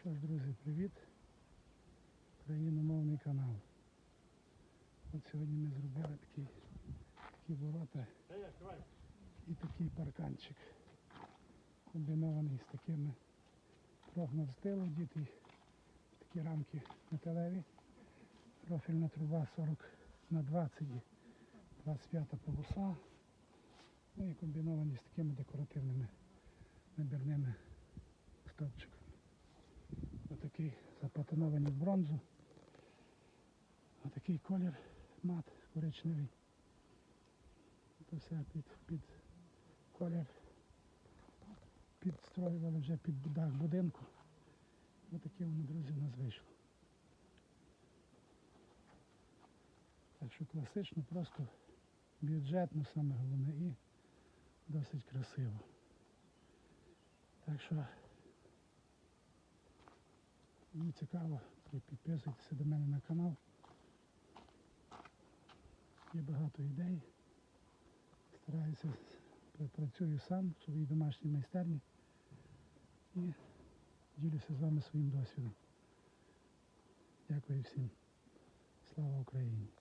Що ж, друзі, привіт. Україномовний канал. От сьогодні ми зробили такі, такі ворота і такий парканчик. Комбінований з такими прогнув стилу, діти такі рамки металеві. Профільна труба 40 на 20 25 полоса. Ну і комбіновані з такими декоративними набірними стовпчиками. Запатонований в бронзу. Отакий колір мат коричневий. Це все під, під колір підстроювали вже під дах будинку. Отаке воно, друзі, в нас вийшло. Так що класично, просто бюджетно саме головне і досить красиво. Так що Мені цікаво, то підписуйтеся до мене на канал. Є багато ідей. Стараюся, працюю сам в своїй домашній майстерні і ділюся з вами своїм досвідом. Дякую всім. Слава Україні!